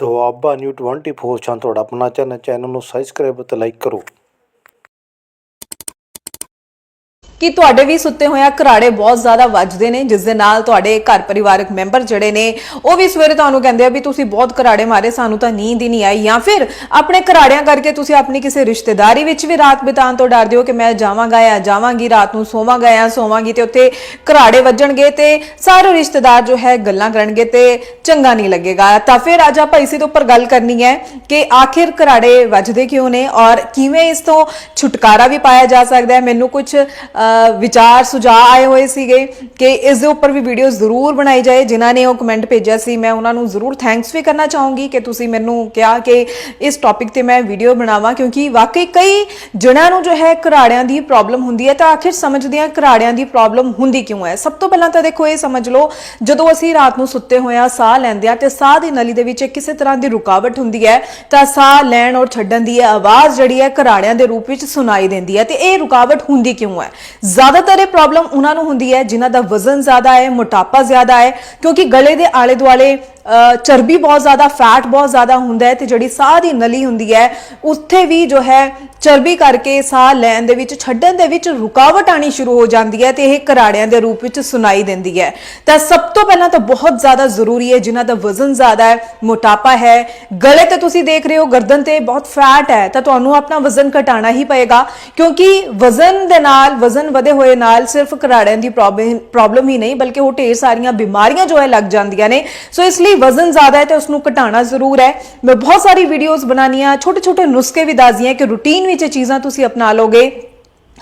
Doaba new 24 ਛਾਂ ਤੁਹਾਡਾ ਆਪਣਾ ਚੈਨਲ ਚੈਨਲ ਨੂੰ ਸਬਸਕ੍ਰਾਈਬ ਅਤੇ ਲਾਈਕ ਕਰੋ। ਕਿ ਤੁਹਾਡੇ ਵੀ ਸੁੱਤੇ ਹੋਇਆ ਘਰਾੜੇ ਬਹੁਤ ਜ਼ਿਆਦਾ ਵੱਜਦੇ ਨੇ, ਜਿਸ ਦੇ ਨਾਲ ਤੁਹਾਡੇ ਘਰ ਪਰਿਵਾਰਕ ਮੈਂਬਰ ਜਿਹੜੇ ਨੇ, ਉਹ ਵੀ ਸਵੇਰੇ ਤੁਹਾਨੂੰ ਕਹਿੰਦੇ ਆ ਵੀ ਤੁਸੀਂ ਬਹੁਤ ਘਰਾੜੇ ਮਾਰੇ, ਸਾਨੂੰ ਤਾਂ ਨੀਂਦ ਹੀ ਨਹੀਂ ਆਈ। ਜਾਂ ਫਿਰ ਆਪਣੇ ਘਰਾੜਿਆਂ ਕਰਕੇ ਤੁਸੀਂ ਆਪਣੀ ਕਿਸੇ ਰਿਸ਼ਤੇਦਾਰੀ ਵਿੱਚ ਵੀ ਰਾਤ ਬਿਤਾਉਣ ਤੋਂ ਡਰਦੇ ਹੋ ਕਿ ਮੈਂ ਜਾਵਾਂਗਾ ਜਾਂ ਜਾਵਾਂਗੀ, ਰਾਤ ਨੂੰ ਸੋਵਾਂਗਾ ਜਾਂ ਸੋਵਾਂਗੀ ਤੇ ਉੱਥੇ ਘਰਾੜੇ ਵੱਜਣਗੇ ਤੇ ਸਾਰੇ ਰਿਸ਼ਤੇਦਾਰ ਜੋ ਹੈ ਗੱਲਾਂ ਕਰਨਗੇ ਤੇ ਚੰਗਾ ਨਹੀਂ ਲੱਗੇਗਾ। ਤਾਂ ਫਿਰ ਅੱਜ ਆਪਾਂ ਇਸੇ ਦੇ ਉੱਪਰ ਗੱਲ ਕਰਨੀ ਹੈ ਕਿ ਆਖਿਰ ਘਰਾੜੇ ਵੱਜਦੇ ਕਿਉਂ ਨੇ ਔਰ ਕਿਵੇਂ ਇਸ ਤੋਂ ਛੁਟਕਾਰਾ ਵੀ ਪਾਇਆ ਜਾ ਸਕਦਾ ਹੈ? ਮੈਨੂੰ ਕੁਝ ਵਿਚਾਰ, ਸੁਝਾਅ ਆਏ ਹੋਏ ਸੀਗੇ ਕਿ ਇਸ ਦੇ ਉੱਪਰ ਵੀ ਵੀਡੀਓ ਜ਼ਰੂਰ ਬਣਾਈ ਜਾਏ, ਜਿਨ੍ਹਾਂ ਨੇ ਉਹ ਕਮੈਂਟ ਭੇਜਿਆ ਸੀ। ਮੈਂ ਉਹਨਾਂ ਨੂੰ ਜ਼ਰੂਰ ਥੈਂਕਸ ਵੀ ਕਰਨਾ ਚਾਹੂੰਗੀ ਕਿ ਤੁਸੀਂ ਮੈਨੂੰ ਕਿਹਾ ਕਿ ਇਸ ਟੌਪਿਕ ਤੇ ਮੈਂ ਵੀਡੀਓ ਬਣਾਵਾਂ, ਕਿਉਂਕਿ ਵਾਕਈ ਕਈ ਜਣਿਆਂ ਨੂੰ ਜੋ ਹੈ ਘਰਾੜਿਆਂ ਦੀ ਪ੍ਰੋਬਲਮ ਹੁੰਦੀ ਹੈ ਤਾਂ ਆਖਿਰ ਸਮਝਦੇ ਹਾਂ ਘਰਾੜਿਆਂ ਦੀ ਪ੍ਰੋਬਲਮ ਹੁੰਦੀ ਕਿਉਂ ਹੈ? ਸਭ ਤੋਂ ਪਹਿਲਾਂ ਤਾਂ ਦੇਖੋ, ਇਹ ਸਮਝ ਲਓ, ਜਦੋਂ ਅਸੀਂ ਰਾਤ ਨੂੰ ਸੁੱਤੇ ਹੋਏ ਹੋਇਆ ਸਾਹ ਲੈਂਦੇ ਆ ਤੇ ਸਾਹ ਦੀ ਨਲੀ ਦੇ ਵਿੱਚ ਕਿਸੇ ਤਰ੍ਹਾਂ ਦੀ ਰੁਕਾਵਟ ਹੁੰਦੀ ਹੈ, ਤਾਂ ਸਾਹ ਲੈਣ ਔਰ ਛੱਡਣ ਦੀ ਆਵਾਜ਼ ਜਿਹੜੀ ਹੈ ਘਰਾੜਿਆਂ ਦੇ ਰੂਪ ਵਿੱਚ ਸੁਣਾਈ ਦਿੰਦੀ ਹੈ ਤੇ ਇਹ ਰੁਕਾਵਟ ਹੁੰਦੀ ਕਿਉਂ ਹੈ? ਜ਼ਿਆਦਾਤਰ ਇਹ ਪ੍ਰੋਬਲਮ ਉਹਨਾਂ ਨੂੰ ਹੁੰਦੀ ਹੈ ਜਿਨ੍ਹਾਂ ਦਾ ਵਜ਼ਨ ਜ਼ਿਆਦਾ ਹੈ, ਮੋਟਾਪਾ ਜ਼ਿਆਦਾ ਹੈ, ਕਿਉਂਕਿ ਗਲੇ ਦੇ ਆਲੇ ਦੁਆਲੇ ਚਰਬੀ ਬਹੁਤ ਜ਼ਿਆਦਾ ਫੈਟ ਬਹੁਤ ਜ਼ਿਆਦਾ ਹੁੰਦਾ ਹੈ ਤੇ ਜਿਹੜੀ ਸਾਹ ਦੀ ਨਲੀ ਹੁੰਦੀ ਹੈ, ਉੱਥੇ ਵੀ ਜੋ ਹੈ ਚਰਬੀ ਕਰਕੇ ਸਾਹ ਲੈਣ ਦੇ ਵਿੱਚ, ਛੱਡਣ ਦੇ ਵਿੱਚ ਰੁਕਾਵਟ ਆਣੀ ਸ਼ੁਰੂ ਹੋ ਜਾਂਦੀ ਹੈ ਤੇ ਇਹ ਘਰਾੜਿਆਂ ਦੇ ਰੂਪ ਵਿੱਚ ਸੁਣਾਈ ਦਿੰਦੀ ਹੈ। ਤਾਂ ਸਭ ਤੋਂ ਪਹਿਲਾਂ ਤਾਂ ਬਹੁਤ ਜ਼ਿਆਦਾ ਜ਼ਰੂਰੀ ਹੈ, ਜਿਨ੍ਹਾਂ ਦਾ ਵਜ਼ਨ ਜ਼ਿਆਦਾ ਹੈ, ਮੋਟਾਪਾ ਹੈ। ਗਲੇ ਤੇ ਤੁਸੀਂ ਦੇਖ ਰਹੇ ਹੋ, ਗਰਦਨ ਤੇ ਬਹੁਤ ਫੈਟ ਹੈ, ਤਾਂ ਤੁਹਾਨੂੰ ਆਪਣਾ ਵਜ਼ਨ ਘਟਾਉਣਾ ਹੀ ਪਏਗਾ, ਕਿਉਂਕਿ ਵਜ਼ਨ ਦੇ ਨਾਲ, ਵਜ਼ਨ ਵਧੇ ਹੋਏ ਨਾਲ ਸਿਰਫ ਘਰਾੜਿਆਂ ਦੀ ਪ੍ਰੋਬਲਮ ਹੀ ਨਹੀਂ, ਬਲਕਿ ਉਹ ਢੇਰ ਸਾਰੀਆਂ ਬਿਮਾਰੀਆਂ ਜੋ ਹੈ ਲੱਗ ਜਾਂਦੀਆਂ ਨੇ। ਸੋ ਇਸ ਲਈ ਵਜ਼ਨ ਜ਼ਿਆਦਾ ਹੈ ਤੇ ਉਸ ਨੂੰ ਘਟਾਉਣਾ ਜ਼ਰੂਰ ਹੈ। ਮੈਂ ਬਹੁਤ ਸਾਰੀ ਵੀਡੀਓਜ਼ ਬਣਾਉਣੀਆਂ ਛੋਟੇ ਛੋਟੇ ਨੁਸਖੇ ਵੀ ਦੱਸਦੀ ਹਾਂ ਕਿ ਰੂਟੀਨ ਵਿੱਚ ਇਹ ਚੀਜ਼ਾਂ ਤੁਸੀਂ ਅਪਣਾ ਲਓਗੇ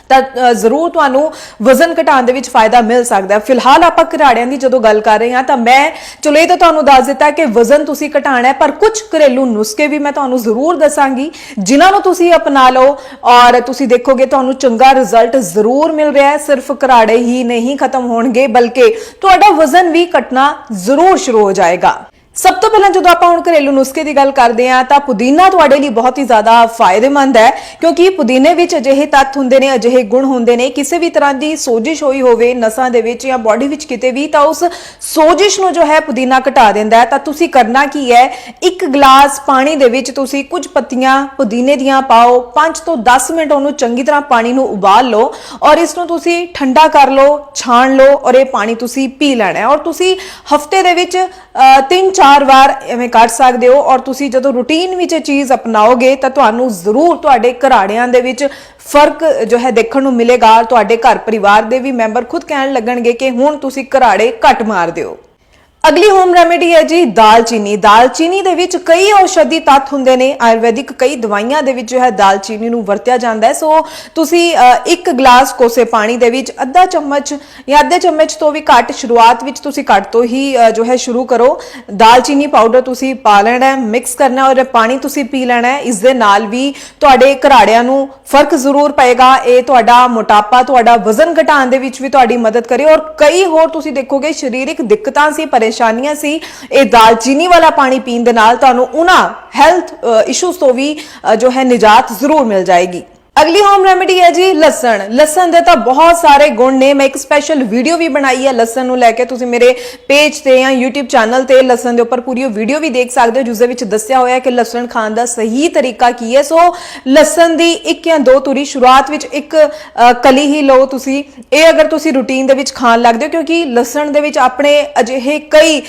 ਤਾਂ ਜ਼ਰੂਰ ਤੁਹਾਨੂੰ ਵਜ਼ਨ ਘਟਾਉਣ ਦੇ ਵਿੱਚ ਫਾਇਦਾ ਮਿਲ ਸਕਦਾ ਹੈ। ਫਿਲਹਾਲ ਆਪਾਂ ਘਰਾੜਿਆਂ ਦੀ ਜਦੋਂ ਗੱਲ ਕਰ ਰਹੇ ਹਾਂ, ਤਾਂ ਮੈਂ ਚਲੋ ਇਹ ਤਾਂ ਤੁਹਾਨੂੰ ਦੱਸ ਦਿੱਤਾ ਕਿ ਵਜ਼ਨ ਤੁਸੀਂ ਘਟਾਉਣਾ ਹੈ, ਪਰ ਕੁਝ ਘਰੇਲੂ ਨੁਸਖੇ ਵੀ ਮੈਂ ਤੁਹਾਨੂੰ ਜ਼ਰੂਰ ਦੱਸਾਂਗੀ, ਜਿਨ੍ਹਾਂ ਨੂੰ ਤੁਸੀਂ ਅਪਣਾ ਲਓ ਔਰ ਤੁਸੀਂ ਦੇਖੋਗੇ ਤੁਹਾਨੂੰ ਚੰਗਾ ਰਿਜ਼ਲਟ ਜ਼ਰੂਰ ਮਿਲ ਰਿਹਾ ਹੈ। ਸਿਰਫ ਘਰਾੜੇ ਹੀ ਨਹੀਂ ਖਤਮ ਹੋਣਗੇ, ਬਲਕਿ ਤੁਹਾਡਾ ਵਜ਼ਨ ਵੀ ਘਟਣਾ ਜ਼ਰੂਰ ਸ਼ੁਰੂ ਹੋ ਜਾਏਗਾ। ਸਭ ਤੋਂ ਪਹਿਲਾਂ ਜਦੋਂ ਆਪਾਂ ਹੁਣ ਘਰੇਲੂ ਨੁਸਖੇ ਦੀ ਗੱਲ ਕਰਦੇ ਹਾਂ, ਤਾਂ ਪੁਦੀਨਾ ਤੁਹਾਡੇ ਲਈ ਬਹੁਤ ਹੀ ਜ਼ਿਆਦਾ ਫਾਇਦੇਮੰਦ ਹੈ, ਕਿਉਂਕਿ ਪੁਦੀਨੇ ਵਿੱਚ ਅਜਿਹੇ ਤੱਤ ਹੁੰਦੇ ਨੇ, ਅਜਿਹੇ ਗੁਣ ਹੁੰਦੇ ਨੇ, ਕਿਸੇ ਵੀ ਤਰ੍ਹਾਂ ਦੀ ਸੋਜਿਸ਼ ਹੋਈ ਹੋਵੇ ਨਸਾਂ ਦੇ ਵਿੱਚ ਜਾਂ ਬਾਡੀ ਵਿੱਚ ਕਿਤੇ ਵੀ, ਤਾਂ ਉਸ ਸੋਜਿਸ਼ ਨੂੰ ਜੋ ਹੈ ਪੁਦੀਨਾ ਘਟਾ ਦਿੰਦਾ ਹੈ। ਤਾਂ ਤੁਸੀਂ ਕਰਨਾ ਕੀ ਹੈ, ਇੱਕ ਗਲਾਸ ਪਾਣੀ ਦੇ ਵਿੱਚ ਤੁਸੀਂ ਕੁਝ ਪੱਤੀਆਂ ਪੁਦੀਨੇ ਦੀਆਂ ਪਾਓ 5 ਤੋਂ 10 ਮਿੰਟ ਉਹਨੂੰ ਚੰਗੀ ਤਰ੍ਹਾਂ ਪਾਣੀ ਨੂੰ ਉਬਾਲ ਲਓ ਔਰ ਇਸ ਨੂੰ ਤੁਸੀਂ ਠੰਡਾ ਕਰ ਲਓ, ਛਾਣ ਲਓ ਔਰ ਇਹ ਪਾਣੀ ਤੁਸੀਂ ਪੀ ਲੈਣਾ ਹੈ। ਔਰ ਤੁਸੀਂ ਹਫ਼ਤੇ ਦੇ ਵਿੱਚ 3-4 ਵਾਰ ਵਾਰ ਐਵੇਂ ਕਰ ਸਕਦੇ ਹੋ ਔਰ ਤੁਸੀਂ ਜਦੋਂ ਰੂਟੀਨ ਵਿੱਚ ਇਹ ਚੀਜ਼ ਅਪਣਾਓਗੇ ਤਾਂ ਤੁਹਾਨੂੰ ਜ਼ਰੂਰ ਤੁਹਾਡੇ ਘਰਾੜਿਆਂ ਦੇ ਵਿੱਚ ਫ਼ਰਕ ਜੋ ਹੈ ਦੇਖਣ ਨੂੰ ਮਿਲੇਗਾ, ਤੁਹਾਡੇ ਘਰ ਪਰਿਵਾਰ ਦੇ ਵੀ ਮੈਂਬਰ ਖੁਦ ਕਹਿਣ ਲੱਗਣਗੇ ਕਿ ਹੁਣ ਤੁਸੀਂ ਘਰਾੜੇ ਘੱਟ ਮਾਰਦੇ ਹੋ। ਅਗਲੀ ਹੋਮ ਰੈਮੇਡੀ ਹੈ ਜੀ ਦਾਲਚੀਨੀ ਦਾਲਚੀਨੀ ਦੇ ਵਿੱਚ ਕਈ ਔਸ਼ਧੀ ਤੱਤ ਹੁੰਦੇ ਨੇ। ਆਯੁਰਵੈਦਿਕ ਕਈ ਦਵਾਈਆਂ ਦੇ ਵਿੱਚ ਜੋ ਹੈ ਦਾਲਚੀਨੀ ਨੂੰ ਵਰਤਿਆ ਜਾਂਦਾ ਹੈ। ਸੋ ਤੁਸੀਂ ਇੱਕ ਗਲਾਸ ਕੋਸੇ ਪਾਣੀ ਦੇ ਵਿੱਚ ਅੱਧਾ ਚਮਚ ਜਾਂ ਅੱਧੇ ਚਮਚ ਤੋਂ ਵੀ ਘੱਟ ਸ਼ੁਰੂਆਤ ਵਿੱਚ ਤੁਸੀਂ ਘੱਟ ਤੋਂ ਹੀ ਜੋ ਹੈ ਸ਼ੁਰੂ ਕਰੋ। ਦਾਲਚੀਨੀ ਪਾਊਡਰ ਤੁਸੀਂ ਪਾ ਲੈਣਾ ਹੈ ਮਿਕਸ ਕਰਨਾ ਔਰ ਪਾਣੀ ਤੁਸੀਂ ਪੀ ਲੈਣਾ ਹੈ। ਇਸ ਦੇ ਨਾਲ ਵੀ ਤੁਹਾਡੇ ਘਰਾੜਿਆਂ ਨੂੰ ਫ਼ਰਕ ਜ਼ਰੂਰ ਪਏਗਾ। ਇਹ ਤੁਹਾਡਾ ਮੋਟਾਪਾ, ਤੁਹਾਡਾ ਵਜ਼ਨ ਘਟਾਉਣ ਦੇ ਵਿੱਚ ਵੀ ਤੁਹਾਡੀ ਮਦਦ ਕਰੇ। ਔਰ ਕਈ ਹੋਰ ਤੁਸੀਂ ਦੇਖੋਗੇ, ਸਰੀਰਕ ਦਿੱਕਤਾਂ ਸੀ ਪਰੇਸ਼ਾਨੀਆਂ ਸੀ। ਇਹ ਦਾਲਚੀਨੀ ਵਾਲਾ ਪਾਣੀ ਪੀਣ ਦੇ ਨਾਲ ਤੁਹਾਨੂੰ ਉਹਨਾਂ ਹੈਲਥ ਇਸ਼ੂਜ਼ ਤੋਂ ਵੀ ਜੋ ਹੈ, ਨਿਜਾਤ ਜ਼ਰੂਰ ਮਿਲ ਜਾਏਗੀ। ਅਗਲੀ ਹੋਮ ਰੈਮੇਡੀ ਹੈ ਜੀ ਲਸਣ। ਲਸਣ ਦੇ ਤਾਂ ਬਹੁਤ ਸਾਰੇ ਗੁਣ ਨੇ। ਮੈਂ ਇੱਕ ਸਪੈਸ਼ਲ ਵੀਡੀਓ ਵੀ ਬਣਾਈ ਹੈ ਲਸਣ ਨੂੰ ਲੈ ਕੇ। ਤੁਸੀਂ ਮੇਰੇ ਪੇਜ ਤੇ ਜਾਂ YouTube ਚੈਨਲ ਤੇ ਲਸਣ ਦੇ ਉੱਪਰ ਪੂਰੀ ਵੀਡੀਓ ਵੀ ਦੇਖ ਸਕਦੇ ਹੋ, ਜਿਸ ਦੇ ਵਿੱਚ ਦੱਸਿਆ ਹੋਇਆ ਹੈ ਕਿ ਲਸਣ ਖਾਣ ਦਾ ਸਹੀ ਤਰੀਕਾ ਕੀ ਹੈ। ਸੋ ਲਸਣ ਦੀ ਇੱਕ ਜਾਂ ਦੋ ਤੁਰੀ ਸ਼ੁਰੂਆਤ ਵਿੱਚ ਇੱਕ ਕਲੀ ਹੀ ਲਓ ਤੁਸੀਂ। ਇਹ ਅਗਰ ਤੁਸੀਂ ਰੂਟੀਨ ਦੇ ਵਿੱਚ ਖਾਣ ਲੱਗਦੇ ਹੋ, ਕਿਉਂਕਿ ਲਸਣ ਦੇ ਵਿੱਚ ਆਪਣੇ ਅਜਿਹੇ ਕਈ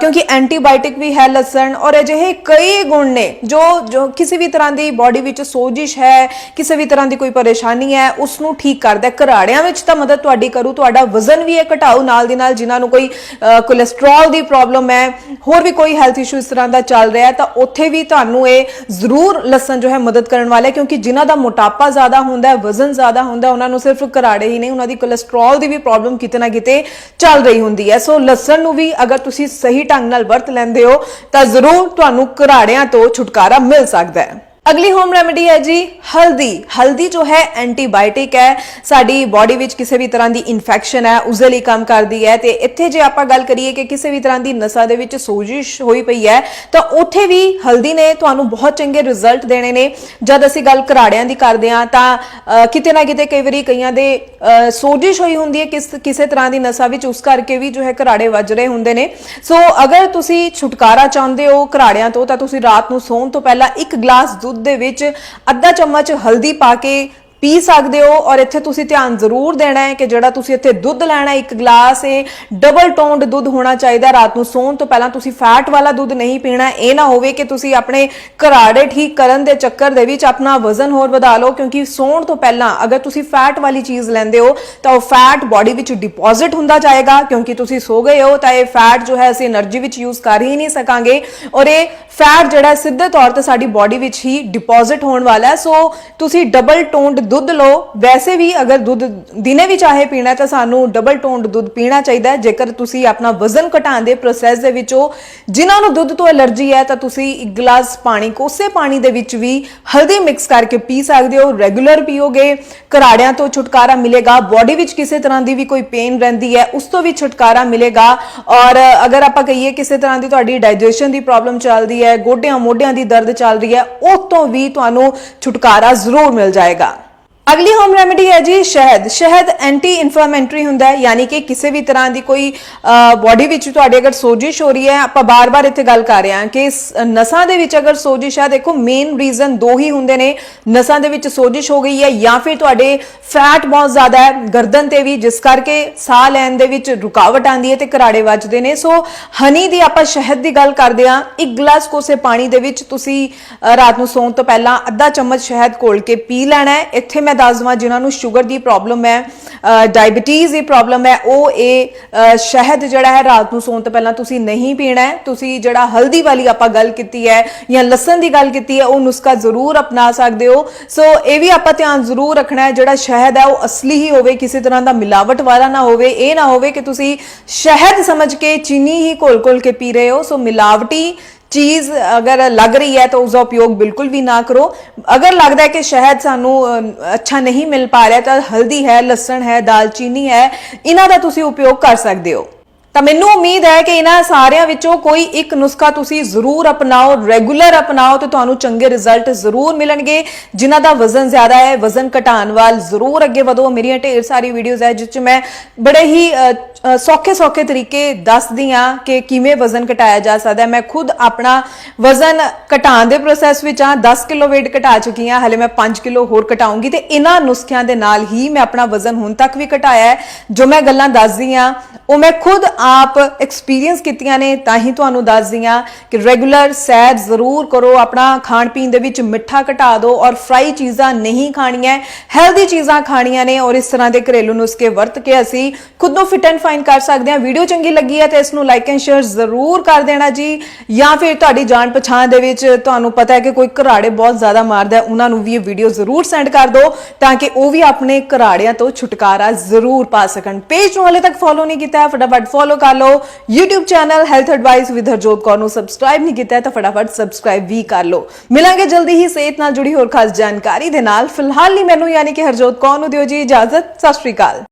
ਕਿਉਂਕਿ ਐਂਟੀਬਾਇਓਟਿਕ ਵੀ ਹੈ ਲਸਣ ਔਰ ਅਜਿਹੇ ਕਈ ਗੁਣ ਨੇ, ਜੋ ਜੋ ਕਿਸੇ ਵੀ ਤਰ੍ਹਾਂ ਦੀ ਬਾਡੀ ਵਿੱਚ ਸੋਜਿਸ਼ ਹੈ, ਕਿਸੇ ਵੀ ਤਰ੍ਹਾਂ ਦੀ ਕੋਈ ਪਰੇਸ਼ਾਨੀ ਹੈ ਉਸ ਨੂੰ ਠੀਕ ਕਰਦਾ ਘਰਾੜਿਆਂ ਵਿੱਚ ਤਾਂ ਮਦਦ ਤੁਹਾਡੀ ਕਰੂ ਤੁਹਾਡਾ ਵਜ਼ਨ ਵੀ ਇਹ ਘਟਾਓ ਨਾਲ ਦੀ ਨਾਲ ਜਿਨ੍ਹਾਂ ਨੂੰ ਕੋਈ ਅ, ਕੋਲੇਸਟ੍ਰੋਲ ਦੀ ਪ੍ਰੋਬਲਮ ਹੈ ਹੋਰ ਵੀ ਕੋਈ ਹੈਲਥ ਇਸ਼ੂ ਇਸ ਤਰ੍ਹਾਂ ਦਾ ਚੱਲ ਰਿਹਾ ਤਾਂ ਉੱਥੇ ਵੀ ਤੁਹਾਨੂੰ ਇਹ ਜ਼ਰੂਰ ਲਸਣ ਜੋ ਹੈ ਮਦਦ ਕਰਨ ਵਾਲਾ ਹੈ ਕਿਉਂਕਿ ਜਿਨ੍ਹਾਂ ਦਾ ਮੋਟਾਪਾ ਜ਼ਿਆਦਾ ਹੁੰਦਾ ਹੈ ਵਜ਼ਨ ਜ਼ਿਆਦਾ ਹੁੰਦਾ ਉਹਨਾਂ ਨੂੰ ਸਿਰਫ ਘਰਾੜੇ ਹੀ ਨਹੀਂ ਉਹਨਾਂ ਦੀ ਕੋਲੇਸਟ੍ਰੋਲ ਦੀ ਵੀ ਪ੍ਰੋਬਲਮ ਕਿਤੇ ਨਾ ਕਿਤੇ ਚੱਲ ਰਹੀ ਹੁੰਦੀ ਹੈ। ਸੋ ਲਸਣ ਨੂੰ ਵੀ ਅਗਰ ਤੁਸੀਂ ਸਹੀ ਢੰਗ ਨਾਲ ਵਰਤ ਲੈਂਦੇ ਹੋ ਤਾਂ ਜ਼ਰੂਰ ਤੁਹਾਨੂੰ ਘਰਾੜਿਆਂ ਤੋਂ ਛੁਟਕਾਰਾ ਮਿਲ ਸਕਦਾ ਹੈ। ਅਗਲੀ ਹੋਮ ਰੈਮਡੀ ਹੈ ਜੀ ਹਲਦੀ। ਹਲਦੀ ਜੋ ਹੈ ਐਂਟੀਬਾਇਓਟਿਕ ਹੈ। ਸਾਡੀ ਬਾਡੀ ਵਿੱਚ ਕਿਸੇ ਵੀ ਤਰ੍ਹਾਂ ਦੀ ਇਨਫੈਕਸ਼ਨ ਹੈ ਉਸ ਦੇ ਲਈ ਕੰਮ ਕਰਦੀ ਹੈ। ਤੇ ਇੱਥੇ ਜੇ ਆਪਾਂ ਗੱਲ ਕਰੀਏ ਕਿ ਕਿਸੇ ਵੀ ਤਰ੍ਹਾਂ ਦੀ ਨਸਾਂ ਦੇ ਵਿੱਚ ਸੋਜਿਸ਼ ਹੋਈ ਪਈ ਹੈ, ਤਾਂ ਉੱਥੇ ਵੀ ਹਲਦੀ ਨੇ ਤੁਹਾਨੂੰ ਬਹੁਤ ਚੰਗੇ ਰਿਜ਼ਲਟ ਦੇਣੇ ਨੇ। ਜਦ ਅਸੀਂ ਗੱਲ ਘਰਾੜਿਆਂ ਦੀ ਕਰਦੇ ਹਾਂ, ਤਾਂ ਕਿਤੇ ਨਾ ਕਿਤੇ ਕਈ ਵਾਰੀ ਕਈਆਂ ਦੇ ਸੋਜਿਸ਼ ਹੋਈ ਹੁੰਦੀ ਹੈ ਕਿਸ, ਕਿਸੇ ਤਰ੍ਹਾਂ ਦੀ ਨਸਾਂ ਵਿੱਚ, ਉਸ ਕਰਕੇ ਵੀ ਜੋ ਹੈ ਘਰਾੜੇ ਵੱਜ ਰਹੇ ਹੁੰਦੇ ਨੇ। ਸੋ ਅਗਰ ਤੁਸੀਂ ਛੁਟਕਾਰਾ ਚਾਹੁੰਦੇ ਹੋ ਘਰਾੜਿਆਂ ਤੋਂ, ਤਾਂ ਤੁਸੀਂ ਰਾਤ ਨੂੰ ਸੌਣ ਤੋਂ ਪਹਿਲਾਂ ਇੱਕ ਗਲਾਸ ਦੁੱਧ ਦੇ ਵਿੱਚ ਅੱਧਾ ਚਮਚ ਹਲਦੀ ਪਾ ਕੇ ਪੀ ਸਕਦੇ ਹੋ ਔਰ ਇੱਥੇ ਤੁਸੀਂ ਧਿਆਨ ਜ਼ਰੂਰ ਦੇਣਾ ਹੈ ਕਿ ਜਿਹੜਾ ਤੁਸੀਂ ਇੱਥੇ ਦੁੱਧ ਲੈਣਾ ਇੱਕ ਗਲਾਸ ਇਹ ਡਬਲ ਟੋਨਡ ਦੁੱਧ ਹੋਣਾ ਚਾਹੀਦਾ ਰਾਤ ਨੂੰ ਸੌਣ ਤੋਂ ਪਹਿਲਾਂ। ਤੁਸੀਂ ਫੈਟ ਵਾਲਾ ਦੁੱਧ ਨਹੀਂ ਪੀਣਾ, ਇਹ ਨਾ ਹੋਵੇ ਕਿ ਤੁਸੀਂ ਆਪਣੇ ਘਰਾੜੇ ਠੀਕ ਕਰਨ ਦੇ ਚੱਕਰ ਦੇ ਵਿੱਚ ਆਪਣਾ ਵਜ਼ਨ ਹੋਰ ਵਧਾ ਲਓ, ਕਿਉਂਕਿ ਸੌਣ ਤੋਂ ਪਹਿਲਾਂ ਅਗਰ ਤੁਸੀਂ ਫੈਟ ਵਾਲੀ ਚੀਜ਼ ਲੈਂਦੇ ਹੋ, ਤਾਂ ਉਹ ਫੈਟ ਬਾਡੀ ਵਿੱਚ ਡਿਪੋਜ਼ਿਟ ਹੁੰਦਾ ਜਾਏਗਾ। ਕਿਉਂਕਿ ਤੁਸੀਂ ਸੋ ਗਏ ਹੋ, ਤਾਂ ਇਹ ਫੈਟ ਜੋ ਹੈ ਅਸੀਂ એનર્ਜੀ ਵਿੱਚ ਯੂਜ਼ ਕਰ ਹੀ ਨਹੀਂ ਸਕਾਂਗੇ। ਔਰ ਇਹ ਫੈਟ ਜਿਹੜਾ ਸਿੱਧੇ ਤੌਰ ਤੇ ਸਾਡੀ ਬਾਡੀ ਵਿੱਚ ਹੀ ਡਿਪੋਜ਼ਿਟ ਹੋਣ ਵਾਲਾ ਹੈ। ਸੋ ਤੁਸੀਂ ਡਬਲ ਟੋਨਡ ਦੁੱਧ ਲਓ। ਵੈਸੇ ਵੀ ਅਗਰ ਦੁੱਧ ਦਿਨੇ ਵੀ ਚਾਹੇ ਪੀਣਾ ਤਾਂ ਸਾਨੂੰ ਡਬਲ ਟੋਨਡ ਦੁੱਧ ਪੀਣਾ ਚਾਹੀਦਾ ਹੈ। ਜੇਕਰ ਤੁਸੀਂ ਆਪਣਾ ਵਜ਼ਨ ਘਟਾਉਣ ਦੇ ਪ੍ਰੋਸੈਸ ਦੇ ਵਿੱਚੋਂ ਜਿਨ੍ਹਾਂ ਨੂੰ ਦੁੱਧ ਤੋਂ ਐਲਰਜੀ ਹੈ ਤਾਂ ਤੁਸੀਂ ਇੱਕ ਗਲਾਸ ਪਾਣੀ, ਕੋਸੇ ਪਾਣੀ ਦੇ ਵਿੱਚ ਵੀ ਹਲਦੀ ਮਿਕਸ ਕਰਕੇ ਪੀ ਸਕਦੇ ਹੋ। ਰੈਗੂਲਰ ਪੀਓਗੇ, ਘਰਾੜਿਆਂ ਤੋਂ ਛੁਟਕਾਰਾ ਮਿਲੇਗਾ ਬਾਡੀ ਵਿੱਚ ਕਿਸੇ ਤਰ੍ਹਾਂ ਦੀ ਵੀ ਕੋਈ ਪੇਨ ਰਹਿੰਦੀ ਹੈ, ਉਸ ਤੋਂ ਵੀ ਛੁਟਕਾਰਾ ਮਿਲੇਗਾ। ਔਰ ਅਗਰ ਆਪਾਂ ਕਹੀਏ ਕਿਸੇ ਤਰ੍ਹਾਂ ਦੀ ਤੁਹਾਡੀ ਡਾਈਜੈਸ਼ਨ ਦੀ ਪ੍ਰੋਬਲਮ ਚੱਲਦੀ ਹੈ, ਗੋਡਿਆਂ ਮੋਢਿਆਂ ਦੀ ਦਰਦ ਚੱਲ ਰਹੀ ਹੈ ਉਹ ਤੋਂ ਵੀ ਤੁਹਾਨੂੰ ਛੁਟਕਾਰਾ ਜ਼ਰੂਰ ਮਿਲ ਜਾਏਗਾ। ਅਗਲੀ ਹੋਮ ਰੈਮੇਡੀ ਹੈ ਜੀ ਸ਼ਹਿਦ। ਸ਼ਹਿਦ ਐਂਟੀ ਇਨਫਲੇਮੇਟਰੀ ਹੁੰਦਾ ਹੈ, ਯਾਨੀ ਕਿ ਕਿਸੇ ਵੀ ਤਰ੍ਹਾਂ ਦੀ ਕੋਈ ਬਾਡੀ ਵਿੱਚ ਤੁਹਾਡੇ ਅਗਰ ਸੋਜਿਸ਼ ਹੋ ਰਹੀ ਹੈ, ਆਪਾਂ ਬਾਰ-ਬਾਰ ਇੱਥੇ ਗੱਲ ਕਰ ਰਹੇ ਹਾਂ ਕਿ ਇਸ ਨਸਾਂ ਦੇ ਵਿੱਚ ਅਗਰ ਸੋਜਿਸ਼ ਹੈ, ਦੇਖੋ ਮੇਨ ਰੀਜ਼ਨ ਦੋ ਹੀ ਹੁੰਦੇ ਨੇ, ਨਸਾਂ ਦੇ ਵਿੱਚ ਸੋਜਿਸ਼ ਹੋ ਗਈ ਹੈ ਜਾਂ ਫਿਰ ਤੁਹਾਡੇ ਫੈਟ ਬਹੁਤ ਜ਼ਿਆਦਾ ਹੈ, ਗਰਦਨ ਤੇ ਵੀ, ਜਿਸ ਕਰਕੇ ਸਾਹ ਲੈਣ ਦੇ ਵਿੱਚ ਰੁਕਾਵਟ ਆਉਂਦੀ ਹੈ ਤੇ ਘਰਾੜੇ ਵੱਜਦੇ ਨੇ। ਸੋ ਹਨੀ ਦੀ ਆਪਾਂ ਸ਼ਹਿਦ ਦੀ ਗੱਲ ਕਰਦੇ ਹਾਂ, ਇੱਕ ਗਲਾਸ ਕੋਸੇ ਪਾਣੀ ਦੇ ਵਿੱਚ ਤੁਸੀਂ ਰਾਤ ਨੂੰ ਸੌਣ ਤੋਂ ਪਹਿਲਾਂ ਅੱਧਾ ਚਮਚ ਸ਼ਹਿਦ ਘੋਲ ਕੇ ਪੀ ਲੈਣਾ ਹੈ। ਇੱਥੇ ਮੈਂ ਦੱਸ ਦਵਾਂ, ਜਿਨ੍ਹਾਂ ਨੂੰ ਸ਼ੂਗਰ ਦੀ ਪ੍ਰੋਬਲਮ ਹੈ ਡਾਇਬੀਟੀਜ਼ ਦੀ ਪ੍ਰੋਬਲਮ ਹੈ, ਉਹ ਇਹ ਸ਼ਹਿਦ ਜਿਹੜਾ ਹੈ ਰਾਤ ਨੂੰ ਸੌਣ ਤੋਂ ਪਹਿਲਾਂ ਤੁਸੀਂ ਨਹੀਂ ਪੀਣਾ ਹੈ। ਤੁਸੀਂ ਜਿਹੜਾ ਹਲਦੀ ਵਾਲੀ ਆਪਾਂ ਗੱਲ ਕੀਤੀ ਹੈ ਜਾਂ ਲਸਣ ਦੀ ਗੱਲ ਕੀਤੀ ਹੈ, ਉਹ ਨੁਸਖਾ ਜ਼ਰੂਰ ਅਪਣਾ ਸਕਦੇ ਹੋ। ਸੋ ਇਹ ਵੀ ਆਪਾਂ ਧਿਆਨ ਜ਼ਰੂਰ ਰੱਖਣਾ ਹੈ, ਜਿਹੜਾ ਸ਼ਹਿਦ ਹੈ, ਉਹ ਅਸਲੀ ਹੀ ਹੋਵੇ, ਕਿਸੇ ਤਰ੍ਹਾਂ ਦਾ ਮਿਲਾਵਟ ਵਾਲਾ ਨਾ ਹੋਵੇ। ਇਹ ਨਾ ਹੋਵੇ ਕਿ ਤੁਸੀਂ ਸ਼ਹਿਦ ਸਮਝ ਕੇ ਚੀਨੀ ਹੀ ਘੋਲ-ਘੋਲ ਕੇ ਪੀ ਰਹੇ ਹੋ। ਸੋ ਮਿਲਾਵਟੀ ਚੀਜ਼ ਅਗਰ ਲੱਗ ਰਹੀ ਹੈ ਤਾਂ ਉਸ ਦਾ ਉਪਯੋਗ ਬਿਲਕੁਲ ਵੀ ਨਾ ਕਰੋ। ਅਗਰ ਲੱਗਦਾ ਹੈ ਕਿ ਸ਼ਹਿਦ ਸਾਨੂੰ ਅੱਛਾ ਨਹੀਂ ਮਿਲ ਪਾ ਰਿਹਾ, ਤਾਂ ਹਲਦੀ ਹੈ, ਲਸਣ ਹੈ, ਦਾਲਚੀਨੀ ਹੈ, ਇਹਨਾਂ ਦਾ ਤੁਸੀਂ ਉਪਯੋਗ ਕਰ ਸਕਦੇ ਹੋ। ਤਾਂ ਮੈਨੂੰ ਉਮੀਦ ਹੈ ਕਿ ਇਹਨਾਂ ਸਾਰਿਆਂ ਵਿੱਚੋਂ ਕੋਈ ਇੱਕ ਨੁਸਖਾ ਤੁਸੀਂ ਜ਼ਰੂਰ ਅਪਣਾਓ, ਰੈਗੂਲਰ ਅਪਣਾਓ ਤੇ ਤੁਹਾਨੂੰ ਚੰਗੇ ਰਿਜ਼ਲਟ ਜ਼ਰੂਰ ਮਿਲਣਗੇ। ਜਿਨ੍ਹਾਂ ਦਾ ਵਜ਼ਨ ਜ਼ਿਆਦਾ ਹੈ, ਵਜ਼ਨ ਘਟਾਉਣ ਵੱਲ ਜ਼ਰੂਰ ਅੱਗੇ ਵਧੋ। ਮੇਰੀਆਂ ਢੇਰ ਸਾਰੀ ਵੀਡੀਓਜ਼ ਹੈ, ਜਿਸ 'ਚ ਮੈਂ ਬੜੇ ਹੀ ਸੌਖੇ ਸੌਖੇ ਤਰੀਕੇ ਦੱਸਦੀ ਆ ਕਿ ਕਿਵੇਂ ਵਜ਼ਨ ਘਟਾਇਆ ਜਾ ਸਕਦਾ ਹੈ। ਮੈਂ ਖੁਦ ਆਪਣਾ ਵਜ਼ਨ ਘਟਾਉਣ ਦੇ ਪ੍ਰੋਸੈਸ ਵਿੱਚ ਆ 10 ਕਿਲੋ weight ਘਟਾ ਚੁੱਕੀ ਆ ਹਲੇ ਮੈਂ 5 ਕਿਲੋ ਹੋਰ ਘਟਾਉਂਗੀ ਤੇ ਇਹਨਾਂ ਨੁਸਖਿਆਂ ਦੇ ਨਾਲ ਹੀ ਮੈਂ ਆਪਣਾ ਵਜ਼ਨ ਹੁਣ ਤੱਕ ਵੀ ਘਟਾਇਆ ਹੈ। ਜੋ ਮੈਂ ਗੱਲਾਂ ਦੱਸਦੀ ਆ ਉਹ ਮੈਂ ਖੁਦ ਆਪ ਐਕਸਪੀਰੀਅੰਸ ਕੀਤੀਆਂ ਨੇ, ਤਾਂ ਹੀ ਤੁਹਾਨੂੰ ਦੱਸਦੀ ਆ ਕਿ ਰੈਗੂਲਰ ਸੈਰ ਜ਼ਰੂਰ ਕਰੋ। ਆਪਣਾ ਖਾਣ ਪੀਣ ਦੇ ਵਿੱਚ ਮਿੱਠਾ ਘਟਾ ਦਿਓ ਔਰ ਫਰਾਈ ਚੀਜ਼ਾਂ ਨਹੀਂ ਖਾਣੀਆਂ ਹੈਲਦੀ ਚੀਜ਼ਾਂ ਖਾਣੀਆਂ ਨੇ ਔਰ ਇਸ ਤਰ੍ਹਾਂ ਦੇ ਘਰੇਲੂ ਨੁਸਖੇ ਵਰਤ ਕੇ ਅਸੀਂ ਖੁਦ ਨੂੰ ਫਿਟ ਐਂਡ ਫਾਈਨ ਕਰ ਸਕਦੇ ਹਾਂ। ਵੀਡੀਓ ਚੰਗੀ ਲੱਗੀ ਹੈ ਤੇ ਇਸ ਨੂੰ ਲਾਈਕ ਐਂਡ ਸ਼ੇਅਰ ਜ਼ਰੂਰ ਕਰ ਦੇਣਾ ਜੀ। ਜਾਂ ਫਿਰ ਤੁਹਾਡੀ ਜਾਣ ਪਛਾਣ ਦੇ ਵਿੱਚ ਤੁਹਾਨੂੰ ਪਤਾ ਹੈ ਕਿ ਕੋਈ ਘਰਾੜੇ ਬਹੁਤ ਜ਼ਿਆਦਾ ਮਾਰਦਾ ਉਹਨਾਂ ਨੂੰ ਵੀ ਇਹ ਵੀਡੀਓ ਜ਼ਰੂਰ ਸੈਂਡ ਕਰ ਦਿਓ ਤਾਂ ਕਿ ਉਹ ਵੀ ਆਪਣੇ ਘਰਾੜਿਆਂ ਤੋਂ ਛੁਟਕਾਰਾ ਜ਼ਰੂਰ ਪਾ ਸਕਣ। ਪੇਜ ਨੂੰ ਹਲੇ ਤੱਕ ਫੋਲੋ ਨਹੀਂ ਕੀਤਾ ਹੈ, ਫਟਾਫਟ ਫੋਲੋ ਕਰ ਲਓ। YouTube channel health advice with Harjot Kaur ਨੂੰ ਸਬਸਕ੍ਰਾਈਬ ਨਹੀਂ ਕੀਤਾ ਤਾਂ ਫਟਾਫਟ ਸਬਸਕ੍ਰਾਈਬ ਵੀ ਕਰ ਲਓ। ਮਿਲਾਂਗੇ ਜਲਦੀ ਹੀ ਸਿਹਤ ਨਾਲ ਜੁੜੀ ਹੋਰ ਖਾਸ ਜਾਣਕਾਰੀ ਦੇ ਨਾਲ। ਫਿਲਹਾਲ ਲਈ ਮੈਨੂੰ ਯਾਨੀ ਕਿ ਹਰਜੋਤ ਕੌਰ ਨੂੰ ਦਿਓ ਜੀ ਇਜਾਜ਼ਤ। ਸਤਿ ਸ਼੍ਰੀ ਅਕਾਲ।